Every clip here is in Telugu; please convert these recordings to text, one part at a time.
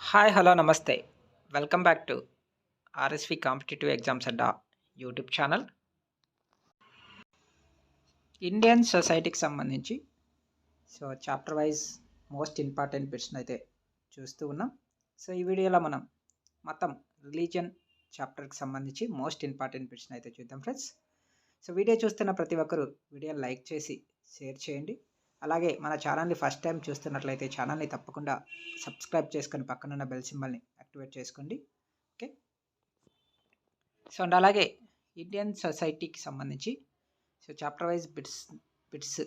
హాయ్ హలో నమస్తే. Welcome back to RSV competitive exams Adda YouTube channel. Indian సొసైటీకి సంబంధించి so chapter wise most important బిట్స్ని అయితే చూస్తూ ఉన్నాం. సో ఈ వీడియోలో మనం మతం రిలీజియన్ చాప్టర్కి సంబంధించి మోస్ట్ ఇంపార్టెంట్ బిట్స్ని అయితే చూద్దాం ఫ్రెండ్స్. సో వీడియో చూస్తున్న ప్రతి ఒక్కరూ వీడియో లైక్ చేసి షేర్ చేయండి. అలాగే మన ఛానల్ని ఫస్ట్ టైం చూస్తున్నట్లయితే ఛానల్ని తప్పకుండా సబ్స్క్రైబ్ చేసుకొని పక్కనున్న బెల్ సింబల్ని యాక్టివేట్ చేసుకోండి. ఓకే? సో అండ్ అలాగే ఇండియన్ సొసైటీకి సంబంధించి so chapter wise bits bits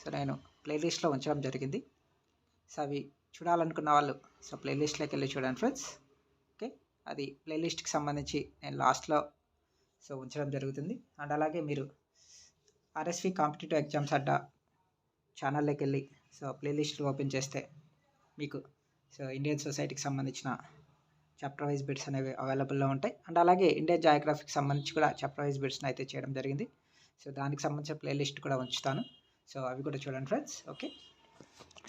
so నేను ప్లేలిస్ట్లో ఉంచడం జరిగింది. సో అవి చూడాలనుకున్న వాళ్ళు సో ప్లేలిస్ట్లోకి వెళ్ళి చూడండి ఫ్రెండ్స్. ఓకే? అది ప్లేలిస్ట్కి సంబంధించి నేను లాస్ట్లో సో ఉంచడం జరుగుతుంది. అండ్ అలాగే మీరు ఆర్ఎస్వి కాంపిటేటివ్ ఎగ్జామ్స్ అడ్డా ఛానల్లోకి వెళ్ళి సో ప్లేలిస్ట్ ఓపెన్ చేస్తే మీకు సో ఇండియన్ సొసైటీకి సంబంధించిన చాప్టర్ వైజ్ బిట్స్ అనేవి అవైలబుల్లో ఉంటాయి. అండ్ అలాగే ఇండియన్ జాగ్రఫీకి సంబంధించి కూడా చాప్టర్ వైజ్ బిట్స్ని అయితే చేయడం జరిగింది. సో దానికి సంబంధించిన ప్లేలిస్ట్ కూడా ఉంచుతాను. సో అవి కూడా చూడండి ఫ్రెండ్స్. ఓకే.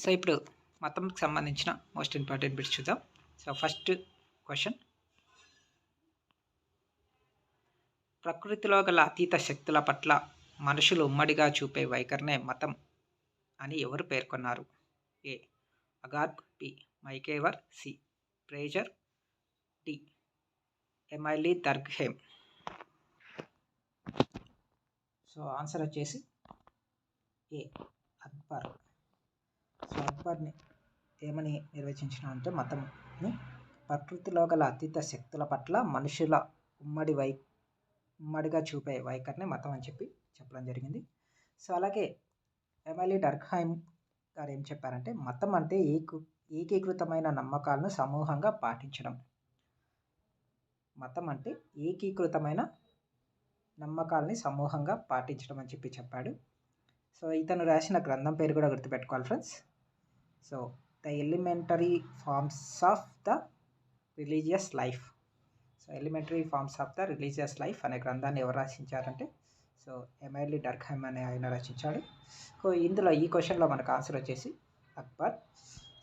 సో ఇప్పుడు మతంకి సంబంధించిన మోస్ట్ ఇంపార్టెంట్ బిట్స్ చూద్దాం. So first question. ప్రకృతిలో గల అతీత శక్తుల పట్ల మనుషులు ఉమ్మడిగా చూపే వైఖరినే మతం అని ఎవరు పేర్కొన్నారు? A. అగార్బ్ B. MacIver C. Frazer D. Emile Durkheim. So answer వచ్చేసి ఏ. అక్బర్. సో అక్బర్ని ఏమని నిర్వచించిన అంటే మతంని ప్రకృతిలో గల అతీత శక్తుల పట్ల మనుషుల ఉమ్మడి వై ఉమ్మడిగా చూపే వైఖరిని మతం అని చెప్పి చెప్పడం జరిగింది. సో అలాగే ఎమ్మెల్యే డర్క్హైమ్ గారు ఏం చెప్పారంటే మతం అంటే ఏకు ఏకీకృతమైన నమ్మకాలను సమూహంగా పాటించడం. మతం అంటే ఏకీకృతమైన నమ్మకాలని సమూహంగా పాటించడం అని చెప్పి చెప్పాడు. సో ఇతను రాసిన గ్రంథం పేరు కూడా గుర్తుపెట్టుకోవాలి friends. So the elementary forms of the religious life. So elementary forms of the religious life అనే గ్రంథాన్ని ఎవరు రచించారంటే సో ఎమైలీ డర్ఖైమ్ అనే ఆయన రచించాడు. సో ఇందులో ఈ క్వశ్చన్లో మనకు ఆన్సర్ వచ్చేసి అక్బర్.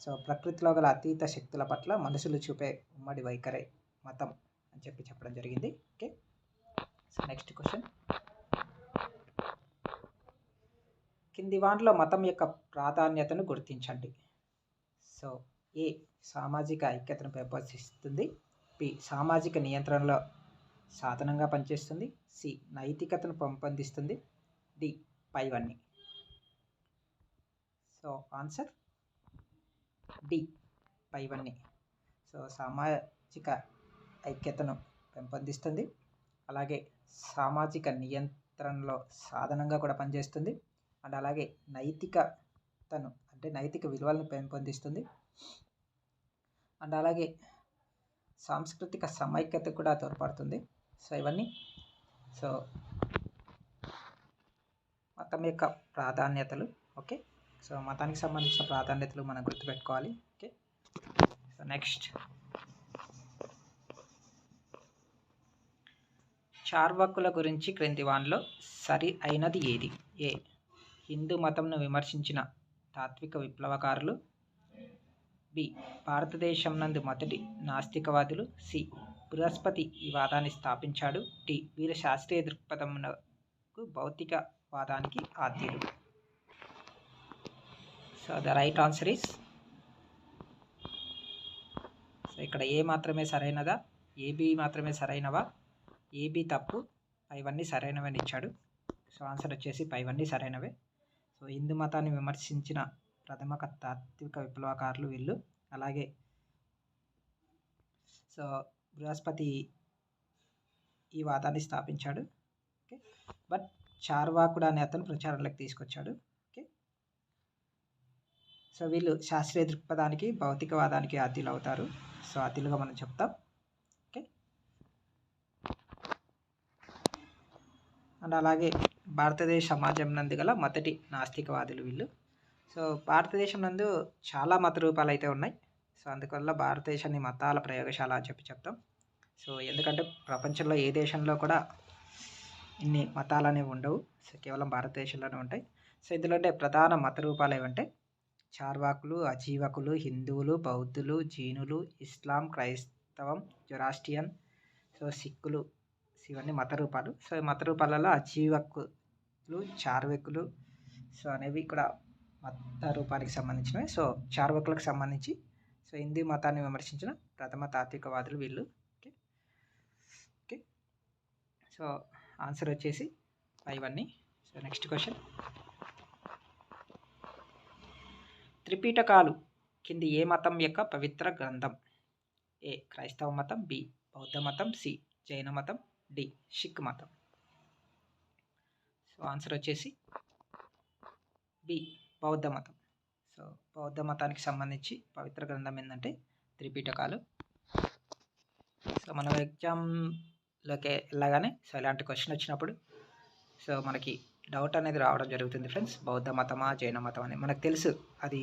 సో ప్రకృతిలో గల అతీత శక్తుల పట్ల మనుషులు చూపే ఉమ్మడి వైఖరి మతం అని చెప్పి చెప్పడం జరిగింది. ఓకే. So next question. కింది వాటిలో మతం యొక్క ప్రాధాన్యతను గుర్తించండి. సో ఏ సామాజిక ఐక్యతను పెంపొందిస్తుంది? పి సామాజిక నియంత్రణలో సాధనంగా పనిచేస్తుంది. సి. నైతికతను పెంపొందిస్తుంది. డి. పైవన్నీ. So answer? డి. పైవన్నీ. సో సామాజిక ఐక్యతను పెంపొందిస్తుంది. అలాగే సామాజిక నియంత్రణలో సాధనంగా కూడా పనిచేస్తుంది. అండ్ అలాగే నైతికతను అంటే నైతిక విలువలను పెంపొందిస్తుంది. అండ్ అలాగే సాంస్కృతిక సమైక్యత కూడా తోడ్పడుతుంది. సో ఇవన్నీ. సో మతం యొక్క ప్రాధాన్యతలు ఓకే? సో మతానికి సంబంధించిన ప్రాధాన్యతలు మనం గుర్తుపెట్టుకోవాలి ఓకే? So next. చార్వాకుల గురించి క్రింది వాన్లో సరి అయినది ఏది? ఏ. హిందూ మతంను విమర్శించిన తాత్విక విప్లవకారులు. బి. భారతదేశం నందు మొదటి నాస్తికవాదులు. సి. బృహస్పతి ఈ వాదాన్ని స్థాపించాడు. టి. వీరు శాస్త్రీయ దృక్పథమునకు భౌతిక వాదానికి ఆద్యులు so the right answer is so ఇక్కడ ఏ మాత్రమే సరైనదా? ఏబి మాత్రమే సరైనవా? ఏబి తప్పు? పైవన్నీ సరైనవని ఇచ్చాడు. సో ఆన్సర్ వచ్చేసి పైవన్నీ సరైనవే. సో హిందూ మతాన్ని విమర్శించిన ప్రథమ తాత్విక విప్లవకారులు వీళ్ళు. అలాగే సో బృహస్పతి ఈ వాదాన్ని స్థాపించాడు. ఓకే. బట్ చార్వాకుడు అనే అతను ప్రచారంలోకి తీసుకొచ్చాడు. ఓకే. సో వీళ్ళు శాస్త్రీయ దృక్పథానికి భౌతికవాదానికి ఆద్యులు అవుతారు సో ఆద్యులుగా మనం చెప్తాం. ఓకే. అండ్ అలాగే భారతదేశ సమాజం నందు గల మొదటి నాస్తికవాదులు వీళ్ళు. సో భారతదేశం నందు చాలా మత రూపాలు అయితే ఉన్నాయి. సో అందువల్ల భారతదేశాన్ని మతాల ప్రయోగశాల అని చెప్పి చెప్తాం. సో ఎందుకంటే ప్రపంచంలో ఏ దేశంలో కూడా ఇన్ని మతాలు అనేవి ఉండవు. సో కేవలం భారతదేశంలోనే ఉంటాయి. సో ఇందులో ఉండే ప్రధాన మత రూపాలు ఏమంటే చార్వాకులు అజీవకులు హిందువులు బౌద్ధులు జీనులు ఇస్లాం క్రైస్తవం జొరాస్టియన్ సో సిక్కులు ఇవన్నీ మత రూపాలు. సో ఈ మత రూపాలలో అజీవకులు చార్వకులు సో అనేవి ఇక్కడ మత రూపానికి సంబంధించినవి. సో చార్వకులకు సంబంధించి హిందూ మతాన్ని విమర్శించిన ప్రథమ తాత్వికవాదులు వీళ్ళు. ఓకే. ఓకే. సో ఆన్సర్ వచ్చేసి ఇవన్నీ సో నెక్స్ట్ క్వశ్చన్. త్రిపీటకాలు కింది ఏ మతం యొక్క పవిత్ర గ్రంథం? ఏ. క్రైస్తవ మతం బి. బౌద్ధ మతం సి. జైన మతం డి. సిక్ మతం. సో ఆన్సర్ వచ్చేసి బి. బౌద్ధ మతం. బౌద్ధ మతానికి సంబంధించి పవిత్ర గ్రంథం ఏంటంటే త్రిపీటకాలు. సో మనం ఎగ్జామ్లోకి వెళ్ళగానే సో ఇలాంటి క్వశ్చన్ వచ్చినప్పుడు సో మనకి డౌట్ అనేది రావడం జరుగుతుంది ఫ్రెండ్స్. బౌద్ధ మతమా జైన మతం అని. మనకు తెలుసు అది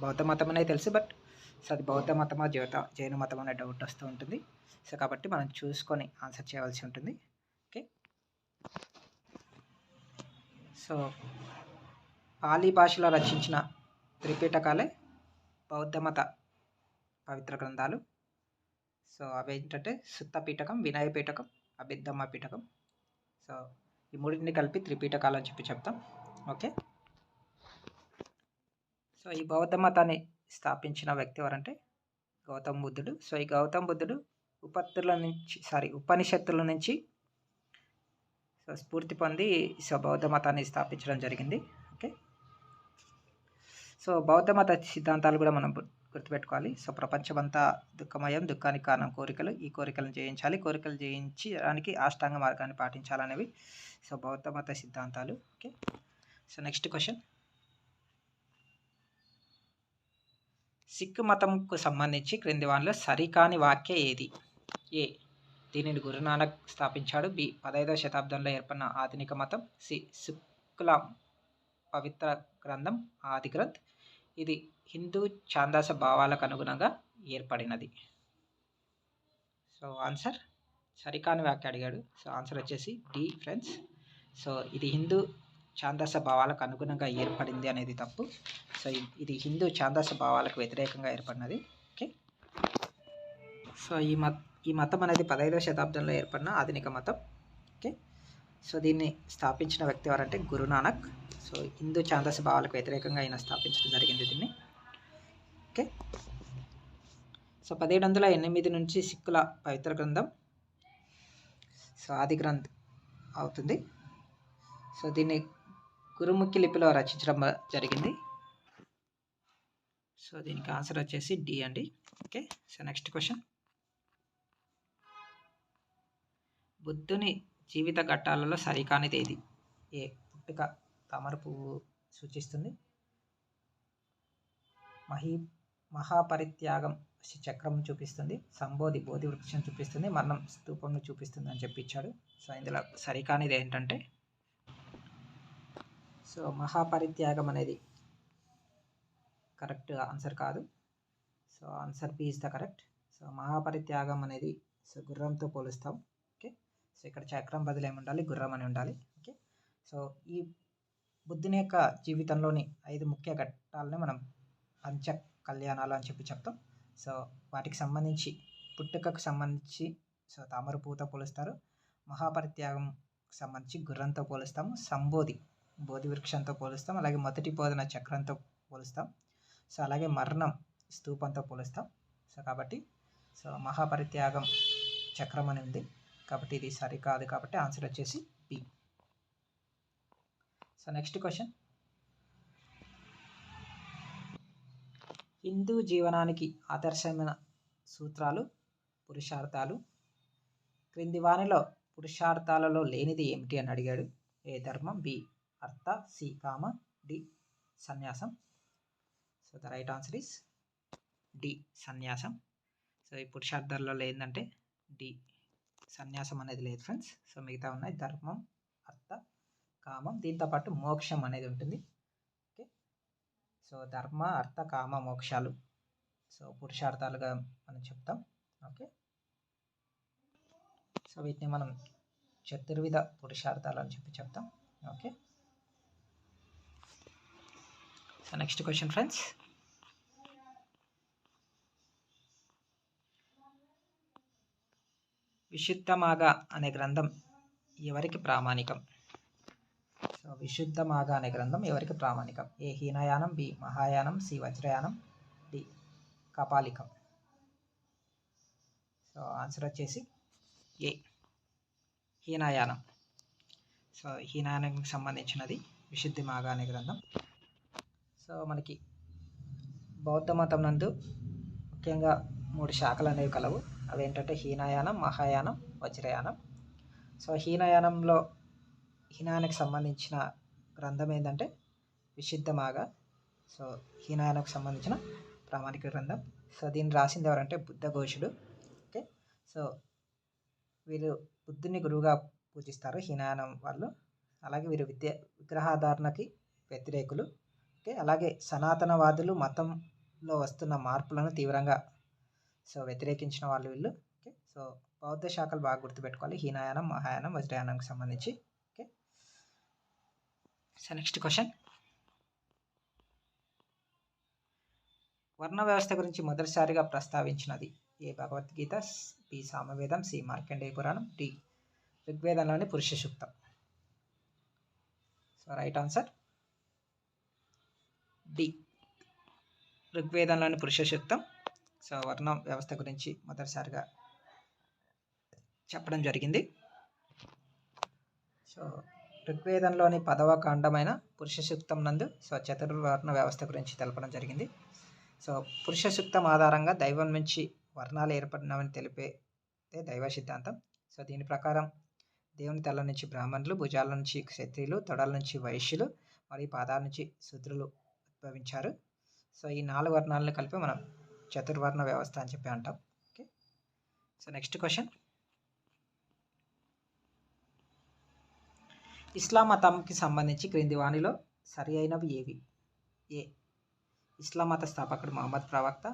బౌద్ధ మతం అనేది తెలుసు బట్ సో అది బౌద్ధ మతమా జీవిత జైన మతం అనే డౌట్ వస్తూ ఉంటుంది. సో కాబట్టి మనం చూసుకొని ఆన్సర్ చేయవలసి ఉంటుంది. ఓకే? సో పాలీ భాషలో రచించిన త్రిపీటకాలే బౌద్ధమత పవిత్ర గ్రంథాలు. సో అవి ఏంటంటే సుత్త పీఠకం వినయ పీఠకం. అభిద్దమ్మ పీఠకం సో ఈ మూడింటిని కలిపి త్రిపీఠకాలు అని చెప్పి చెప్తాం. ఓకే? సో ఈ బౌద్ధ మతాన్ని స్థాపించిన వ్యక్తి ఎవరంటే గౌతమ్ బుద్ధుడు. సో ఈ గౌతమ్ బుద్ధుడు ఉపత్తుల నుంచి సారీ ఉపనిషత్తుల నుంచి సో స్ఫూర్తి పొంది సో బౌద్ధ మతాన్ని స్థాపించడం జరిగింది. సో బౌద్ధ మత సిద్ధాంతాలు కూడా మనం గుర్తుపెట్టుకోవాలి. సో ప్రపంచమంతా దుఃఖమయం దుఃఖానికి కారణం కోరికలు. ఈ కోరికలను జయించాలి. కోరికలు జయించడానికి ఆష్టాంగ మార్గాన్ని పాటించాలనేవి సో బౌద్ధ మత సిద్ధాంతాలు. Okay. So next question. Sikh మతంకు సంబంధించి క్రింది వానిలో సరికాని వాక్య ఏది? ఏ. దీనిని గురునానక్ స్థాపించాడు. బి. పదహైదవ శతాబ్దంలో ఏర్పడిన ఆధునిక మతం. సి. శుక్ల పవిత్ర గ్రంథం. ఆది గ్రంథ్. ఇది హిందూ ఛాందాస భావాలకు అనుగుణంగా ఏర్పడినది. సో ఆన్సర్ సరికాని వ్యాఖ్య అడిగాడు. సో ఆన్సర్ వచ్చేసి డి ఫ్రెండ్స్. సో ఇది హిందూ ఛాందాస భావాలకు అనుగుణంగా ఏర్పడింది అనేది తప్పు. సో ఇది హిందూ ఛాందాస భావాలకు వ్యతిరేకంగా ఏర్పడినది. ఓకే? సో ఈ మత ఈ మతం అనేది పదహైదవ శతాబ్దంలో ఏర్పడిన ఆధునిక మతం. ఓకే? సో దీన్ని స్థాపించిన వ్యక్తి ఎవరంటే గురునానక్. సో హిందూ ఛాందస భావాలకు వ్యతిరేకంగా ఆయన స్థాపించడం జరిగింది దీన్ని. ఓకే. సో పదిహేడు వందల ఎనిమిది నుంచి సిక్కుల పవిత్ర గ్రంథం సో ఆది గ్రంథ్ అవుతుంది. సో దీన్ని గురుముఖి లిపిలో రచించడం జరిగింది. సో దీనికి ఆన్సర్ వచ్చేసి డి అండి. ఓకే. So next question. బుద్ధుని జీవిత ఘట్టాలలో సరికానిది ఏది? ఏ పుట్టుక తామర పువ్వు సూచిస్తుంది. మహీ మహాపరిత్యాగం శ్రీ చక్రం చూపిస్తుంది. సంబోధి బోధి వృక్షం చూపిస్తుంది. మరణం స్తూపంను చూపిస్తుంది అని చెప్పిచ్చాడు సో ఇందులో సరికానిది ఏంటంటే సో మహాపరిత్యాగం అనేది కరెక్ట్ ఆన్సర్ కాదు. So answer B is the correct. So మహాపరిత్యాగం అనేది సో గుర్రంతో పోలుస్తాం. ఓకే? సో ఇక్కడ చక్రం బదులు ఏమి ఉండాలి గుర్రం అని ఉండాలి. ఓకే? సో ఈ బుద్ధుని యొక్క జీవితంలోని ఐదు ముఖ్య ఘట్టాలని మనం పంచ కళ్యాణాలు అని చెప్పి చెప్తాం. సో వాటికి సంబంధించి పుట్టుకకు సంబంధించి సో తామర పూత పోలుస్తారు. మహాపరిత్యాగం సంబంధించి గుర్రంతో పోలుస్తాము. సంబోధి బోధి వృక్షంతో పోలుస్తాం. అలాగే మొదటి బోధన చక్రంతో పోలుస్తాం. సో అలాగే మరణం స్తూపంతో పోలుస్తాం. సో కాబట్టి సో మహాపరిత్యాగం చక్రం అని ఉంది. కాబట్టి ఇది సరికాదు. కాబట్టి ఆన్సర్ వచ్చేసి B. So next question Hindu జీవనానికి ఆదర్శమైన సూత్రాలు పురుషార్థాలు. క్రింది వానిలో పురుషార్థాలలో లేనిది ఏమిటి అని అడిగాడు. ఏ ధర్మం? బి అర్థ సి కామ డి సన్యాసం. So the right answer is D సన్యాసం. సో ఈ పురుషార్థాలలో ఏంటంటే డి సన్యాసం అనేది లేదు ఫ్రెండ్స్ సో మిగతా ఉన్నాయి. ధర్మం కామం దీంతోపాటు మోక్షం అనేది ఉంటుంది. ఓకే? సో ధర్మ అర్థ కామ మోక్షాలు. సో పురుషార్థాలుగా మనం చెప్తాం. ఓకే? సో వీటిని మనం చతుర్విధ పురుషార్థాలు అని చెప్పి చెప్తాం. Okay? So next question friends. విశుద్ధమాగా అనే గ్రంథం ఎవరికి ప్రామాణికం? సో విశుద్ధమాగ అనే గ్రంథం ఎవరికి ప్రామాణికం? ఏ హీనయానం బి మహాయానం సి వజ్రయానం డి కపాలికం. సో ఆన్సర్ వచ్చేసి ఏ హీనయానం. సో హీనయానానికి సంబంధించినది విశుద్ధి మాగా అనే గ్రంథం. సో మనకి బౌద్ధ మతం నందు ముఖ్యంగా మూడు శాఖలు అనేవి కలవు. అవి ఏంటంటే హీనయానం మహాయానం వజ్రయానం. సో హీనయానంలో హీనయానికి సంబంధించిన గ్రంథం ఏంటంటే విశుద్ధమాగా. సో హీనాయనకు సంబంధించిన ప్రామాణిక గ్రంథం. సో దీన్ని రాసింది ఎవరంటే బుద్ధఘోషుడు ఓకే? సో వీరు బుద్ధుని గురువుగా పూజిస్తారు హీనయానం వాళ్ళు. అలాగే వీరు విద్య విగ్రహాధారణకి వ్యతిరేకులు. ఓకే? అలాగే సనాతనవాదులు మతంలో వస్తున్న మార్పులను తీవ్రంగా సో వ్యతిరేకించిన వాళ్ళు వీళ్ళు. ఓకే? సో బౌద్ధ శాఖలు బాగా గుర్తుపెట్టుకోవాలి. హీనయానం మహాయానం వజ్రయానంకి సంబంధించి. సో నెక్స్ట్ క్వశ్చన్ వర్ణ వ్యవస్థ గురించి మొదటిసారిగా ప్రస్తావించినది ఏ భగవద్గీత? బి సామవేదం సి మార్కండేయ పురాణం డి ఋగ్వేదంలోని పురుష సూక్తం. సో రైట్ ఆన్సర్ డి ఋగ్వేదంలోని పురుష సూక్తం. సో వర్ణ వ్యవస్థ గురించి మొదటిసారిగా చెప్పడం జరిగింది. సో ఋగ్వేదంలోని పదవ కాండమైన పురుష సూక్తం నందు సో చతుర్వర్ణ వ్యవస్థ గురించి తెలపడం జరిగింది. సో పురుష సూక్తం ఆధారంగా దైవం నుంచి వర్ణాలు ఏర్పడినవని తెలిపేదే దైవ సిద్ధాంతం. సో దీని ప్రకారం దేవుని తల నుంచి బ్రాహ్మణులు భుజాల నుంచి క్షత్రియులు తొడల నుంచి వైశ్యులు మరియు పాదాల నుంచి శూద్రులు ఉద్భవించారు. సో ఈ నాలుగు వర్ణాలను కలిపి మనం చతుర్వర్ణ వ్యవస్థ అని చెప్పి అంటాం. Okay? So next question. Islam మతంకి సంబంధించి క్రింది వాణిలో సరి అయినవి ఏవి? ఏ. ఇస్లాం మత స్థాపకుడు మహమ్మద్ ప్రవక్త.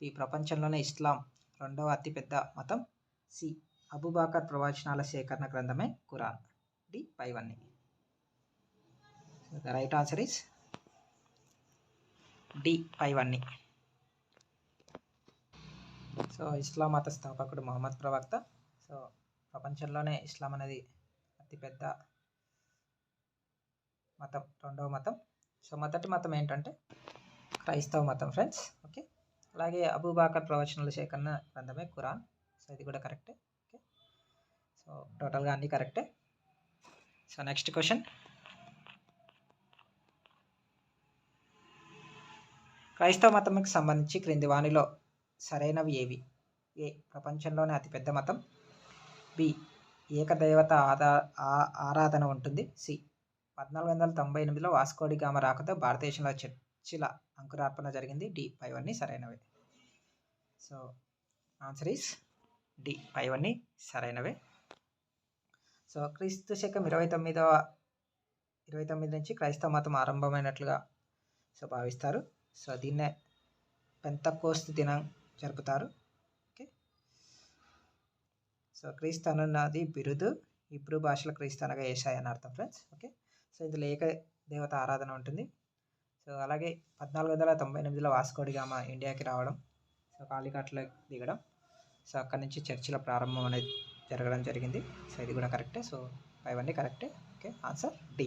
బి. ప్రపంచంలోనే ఇస్లాం రెండవ అతిపెద్ద మతం. సి. అబుబాకర్ ప్రవచనాల సేకరణ గ్రంథమే ఖురాన్. డి. పైవన్నీ. The right answer is D. పైవన్నీ. సో ఇస్లాం మత స్థాపకుడు మహమ్మద్ ప్రవక్త. సో ప్రపంచంలోనే ఇస్లాం అనేది అతిపెద్ద మతం రెండవ మతం. సో మొదటి మతం ఏంటంటే క్రైస్తవ మతం ఫ్రెండ్స్. ఓకే? అలాగే అబూబాకర్ ప్రవచనాల సేకరణ గ్రంథమే ఖురాన్. సో ఇది కూడా కరెక్టే. ఓకే? సో టోటల్గా అన్నీ కరెక్టే. So next question. క్రైస్తవ మతంకి సంబంధించి క్రింది వాణిలో సరైనవి ఏవి? ఏ. ప్రపంచంలోనే అతిపెద్ద మతం. బి. ఏకదైవత ఆదా ఆరాధన ఉంటుంది. సి. పద్నాలుగు వందల తొంభై ఎనిమిదిలో వాస్కోడి గామ రాకతో భారతదేశంలో చర్చిల అంకురార్పణ జరిగింది. డి పైవన్నీ సరైనవే. సో ఆన్సర్ ఈస్ డి పైవన్నీ సరైనవే. సో క్రీస్తు శకం ఇరవై తొమ్మిదవ ఇరవై తొమ్మిది నుంచి క్రైస్తవ మతం ఆరంభమైనట్లుగా సో భావిస్తారు. సో దీన్నే పెంతకోస్తు దినం జరుపుతారు. ఓకే. సో క్రీస్తు అనున్నది బిరుదు. ఇబ్రూ భాషలో క్రీస్తు అనగా ఏషాయ్ అని అర్థం ఫ్రెండ్స్. ఓకే. సో ఇందులో ఏక దేవత ఆరాధన ఉంటుంది. సో అలాగే పద్నాలుగు వందల తొంభై ఎనిమిదిలో వాస్కోడిగామ ఇండియాకి రావడం సో కాళీఘాట్లో దిగడం సో అక్కడి నుంచి చర్చిల ప్రారంభం అనేది జరగడం జరిగింది. సో ఇది కూడా కరెక్టే. సో ఇవన్నీ కరెక్టే. Okay answer D.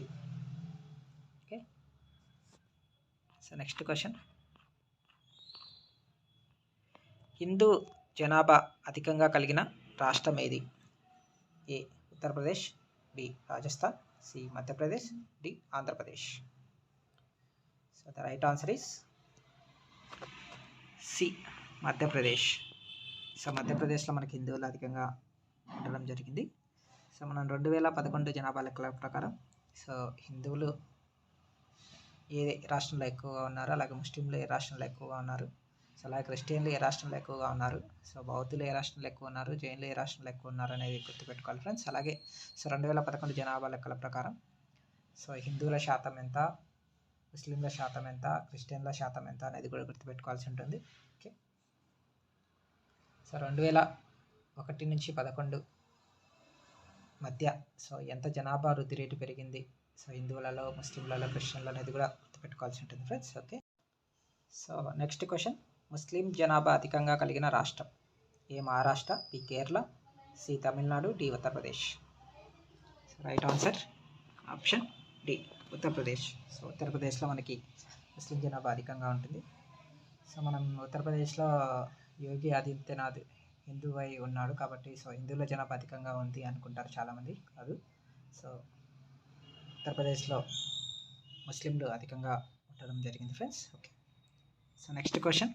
Okay so next question. Hindu జనాభా అధికంగా కలిగిన రాష్ట్రం ఏది? A Uttar Pradesh B Rajasthan C Madhya Pradesh D Andhra Pradesh. So the right answer is C Madhya Pradesh. So మధ్యప్రదేశ్లో మనకి హిందువులు అధికంగా ఉండడం జరిగింది. సో మనం రెండు వేల పదకొండు జనాభా లెక్కల ప్రకారం సో హిందువులు ఏ రాష్ట్రంలో ఎక్కువగా ఉన్నారు? అలాగే ముస్లింలు ఏ రాష్ట్రంలో ఎక్కువగా ఉన్నారు? సో అలాగే క్రిస్టియన్లు ఏ రాష్ట్రంలో ఎక్కువగా ఉన్నారు? సో బౌద్ధులు ఏ రాష్ట్రంలో ఎక్కువ ఉన్నారు? జైన్లు ఏ రాష్ట్రంలో ఎక్కువ ఉన్నారు అనేది గుర్తుపెట్టుకోవాలి ఫ్రెండ్స్. అలాగే సో రెండు వేల పదకొండు జనాభా లెక్కల ప్రకారం సో హిందువుల శాతం ఎంత? ముస్లింల శాతం ఎంత? క్రిస్టియన్ల శాతం ఎంత? అనేది కూడా గుర్తుపెట్టుకోవాల్సి ఉంటుంది. ఓకే. సో రెండు వేల ఒకటి నుంచి పదకొండు మధ్య సో ఎంత జనాభా వృద్ధి రేటు పెరిగింది? సో హిందువులలో ముస్లింలలో క్రిస్టియన్లు అనేది కూడా గుర్తుపెట్టుకోవాల్సి ఉంటుంది friends. Okay. So next question. Muslim జనాభా అధికంగా కలిగిన రాష్ట్రం. A Maharashtra? B Kerala. C. Tamil Nadu. D. Uttar Pradesh. Right answer option D Uttar Pradesh. So ఉత్తరప్రదేశ్లో మనకి ముస్లిం జనాభా అధికంగా ఉంటుంది. సో మనం ఉత్తరప్రదేశ్లో యోగి ఆదిత్యనాథ్ హిందూ అయి ఉన్నాడు కాబట్టి సో హిందువుల జనాభా అధికంగా ఉంది అనుకుంటారు చాలామంది కాదు. సో ఉత్తరప్రదేశ్లో ముస్లింలు అధికంగా ఉండడం జరిగింది friends okay so next question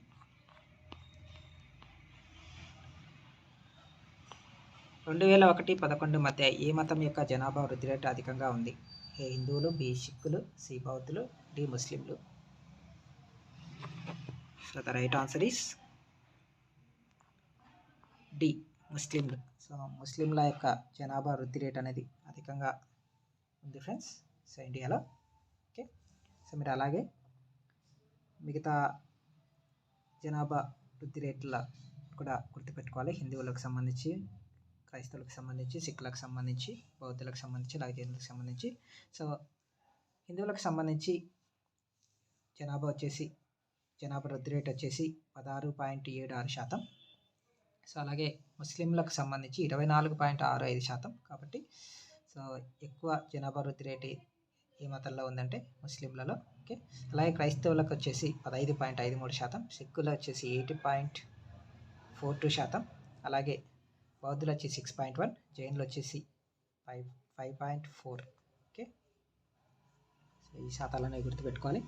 రెండు వేల ఒకటి పదకొండు మధ్య ఏ మతం యొక్క జనాభా వృద్ధి రేటు అధికంగా ఉంది? ఏ హిందువులు బి సిక్కులు సి బౌద్ధులు డి ముస్లింలు? So the right answer is D ముస్లింలు. సో ముస్లింల యొక్క జనాభా వృద్ధి రేట్ అనేది అధికంగా ఉంది ఫ్రెండ్స్ సో ఇండియాలో ఓకే సో మీరు అలాగే మిగతా జనాభా వృద్ధి రేట్ల కూడా గుర్తుపెట్టుకోవాలి. హిందువులకు సంబంధించి క్రైస్తవులకు సంబంధించి సిక్కులకు సంబంధించి బౌద్ధులకు సంబంధించి అలాగే జైనులకు సంబంధించి. సో హిందువులకు సంబంధించి జనాభా వచ్చేసి జనాభా వృద్ధి రేట్ వచ్చేసి పదహారు పాయింట్ ఏడు ఆరు శాతం. సో అలాగే ముస్లింలకు సంబంధించి ఇరవై నాలుగు పాయింట్ ఆరు ఐదు శాతం. కాబట్టి సో ఎక్కువ జనాభా వృద్ధి రేటు ఏ మతంలో ఉందంటే ముస్లింలలో. ఓకే? అలాగే క్రైస్తవులకు వచ్చేసి పదహైదు పాయింట్ ఐదు మూడు శాతం. సిక్కులు వచ్చేసి ఎయిటీ పాయింట్ ఫోర్ టూ శాతం. అలాగే బౌద్ధులు వచ్చి సిక్స్ పాయింట్ వన్ జైన్లు వచ్చేసి five five point four okay so ఈ శాతాలను గుర్తుపెట్టుకోవాలి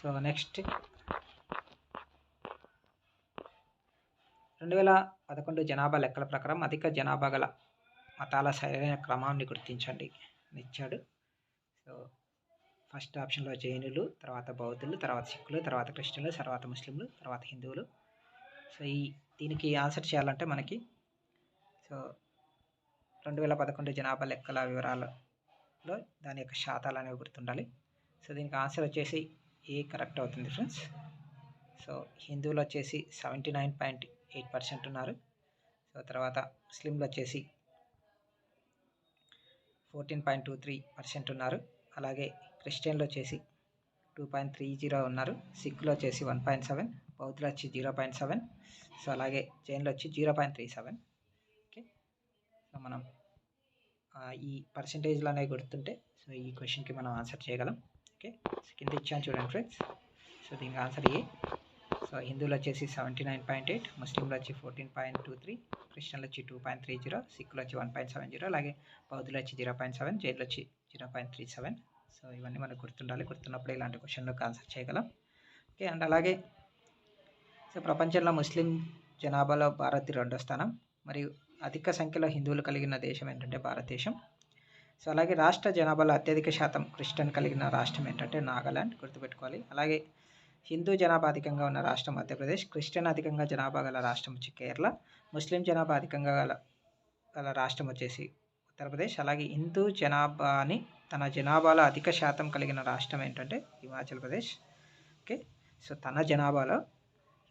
సో నెక్స్ట్ రెండు వేల పదకొండు జనాభా లెక్కల ప్రకారం అధిక జనాభా గల మతాల సరైన క్రమాన్ని గుర్తించండి. అని ఇచ్చాడు సో ఫస్ట్ ఆప్షన్లో జైనులు తర్వాత బౌద్ధులు తర్వాత సిక్కులు తర్వాత క్రిస్టియన్లు తర్వాత ముస్లింలు తర్వాత హిందువులు సో ఈ దీనికి ఆన్సర్ చేయాలంటే మనకి సో రెండు వేల పదకొండు జనాభా లెక్కల వివరాలలో దాని యొక్క శాతాలు అనేవి గుర్తుండాలి. సో దీనికి ఆన్సర్ వచ్చేసి ఏ కరెక్ట్ అవుతుంది ఫ్రెండ్స్? సో హిందువులు వచ్చేసి seventy nine point eight percent ఉన్నారు. సో తర్వాత ముస్లింలు వచ్చేసి fourteen point two three percent ఉన్నారు. అలాగే క్రిస్టియన్లు వచ్చేసి టూ పాయింట్ త్రీ జీరో ఉన్నారు. సిక్కులు వచ్చేసి వన్ పాయింట్ సెవెన్. బౌద్ధులు వచ్చి జీరో పాయింట్ సెవెన్. సో అలాగే జైన్లు వచ్చి zero point three seven. Okay. So మనం ఈ పర్సంటేజ్లు అనేవి గుర్తుంటే సో ఈ క్వశ్చన్కి మనం ఆన్సర్ చేయగలం. ఓకే. కింద ఇచ్చాను చూడండి ఫ్రెండ్స్. సో దీనికి ఆన్సర్ ఏ? సో హిందువులు వచ్చేసి సెవెంటీ నైన్ పాయింట్ ఎయిట్ ముస్లింలు వచ్చి ఫోర్టీన్ పాయింట్ టూ త్రీ క్రిస్టియన్లు వచ్చి టూ పాయింట్ త్రీ జీరో సిక్కులు వచ్చి వన్ పాయింట్ సెవెన్ జీరో అలాగే బౌద్ధులు వచ్చి జీరో పాయింట్ సెవెన్ జైలు వచ్చి zero point three seven. So ఇవన్నీ మనకు గుర్తుండాలి. గుర్తున్నప్పుడు ఇలాంటి క్వశ్చన్లకు ఆన్సర్ చేయగలం. ఓకే. అండ్ అలాగే సో ప్రపంచంలో ముస్లిం జనాభాలో భారత్ రెండో స్థానం. మరియు అధిక సంఖ్యలో హిందువులు కలిగిన దేశం ఏంటంటే భారతదేశం. సో అలాగే రాష్ట్ర జనాభాలో అత్యధిక శాతం క్రిస్టియన్ కలిగిన రాష్ట్రం ఏంటంటే నాగాలాండ్ గుర్తుపెట్టుకోవాలి. అలాగే హిందూ జనాభా అధికంగా ఉన్న రాష్ట్రం మధ్యప్రదేశ్. క్రిస్టియన్ అధికంగా జనాభా గల రాష్ట్రం వచ్చి కేరళ. ముస్లిం జనాభా అధికంగా గల గల రాష్ట్రం వచ్చేసి ఉత్తరప్రదేశ్. అలాగే హిందూ జనాభాని తన జనాభాలో అధిక శాతం కలిగిన రాష్ట్రం ఏంటంటే హిమాచల్ ప్రదేశ్. ఓకే? సో తన జనాభాలో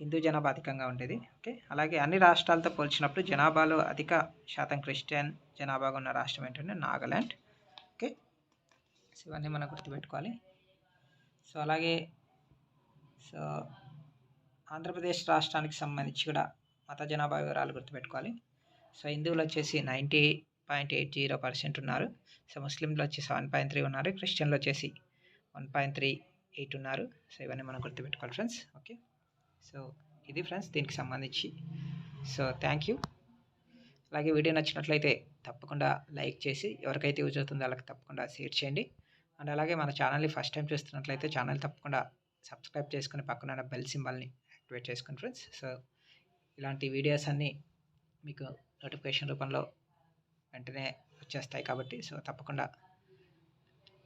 హిందూ జనాభా అధికంగా ఉండేది. ఓకే? అలాగే అన్ని రాష్ట్రాలతో పోల్చినప్పుడు జనాభాలో అధిక శాతం క్రిస్టియన్ జనాభాగా ఉన్న రాష్ట్రం ఏంటంటే నాగాల్యాండ్ ఓకే? సో ఇవన్నీ మనం గుర్తుపెట్టుకోవాలి. సో అలాగే సో ఆంధ్రప్రదేశ్ రాష్ట్రానికి సంబంధించి కూడా మత జనాభా వివరాలు గుర్తుపెట్టుకోవాలి. సో హిందువులు వచ్చేసి ninety point eight zero percent ఉన్నారు. సో ముస్లింలు వచ్చి సెవెన్ పాయింట్ త్రీ ఉన్నారు. క్రిస్టియన్లు వచ్చేసి వన్ పాయింట్ త్రీ ఎయిట్ ఉన్నారు. సో ఇవన్నీ మనం గుర్తుపెట్టుకోవాలి ఫ్రెండ్స్. ఓకే? సో ఇది ఫ్రెండ్స్ దీనికి సంబంధించి. సో థ్యాంక్ యూ అలాగే వీడియో నచ్చినట్లయితే తప్పకుండా లైక్ చేసి ఎవరికైతే యూజ్ అవుతుందో వాళ్ళకి తప్పకుండా షేర్ చేయండి. అండ్ అలాగే మన ఛానల్ని ఫస్ట్ టైం చూస్తున్నట్లయితే ఛానల్ తప్పకుండా సబ్స్క్రైబ్ చేసుకుని పక్కన బెల్ సింబల్ని యాక్టివేట్ చేసుకోండి ఫ్రెండ్స్. సో ఇలాంటి వీడియోస్ అన్నీ మీకు నోటిఫికేషన్ రూపంలో వెంటనే వచ్చేస్తాయి కాబట్టి సో తప్పకుండా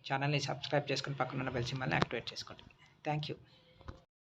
ఛానల్ని సబ్స్క్రైబ్ చేసుకుని పక్కన ఉన్న బెల్ సింబల్ని యాక్టివేట్ చేసుకోండి. Thank you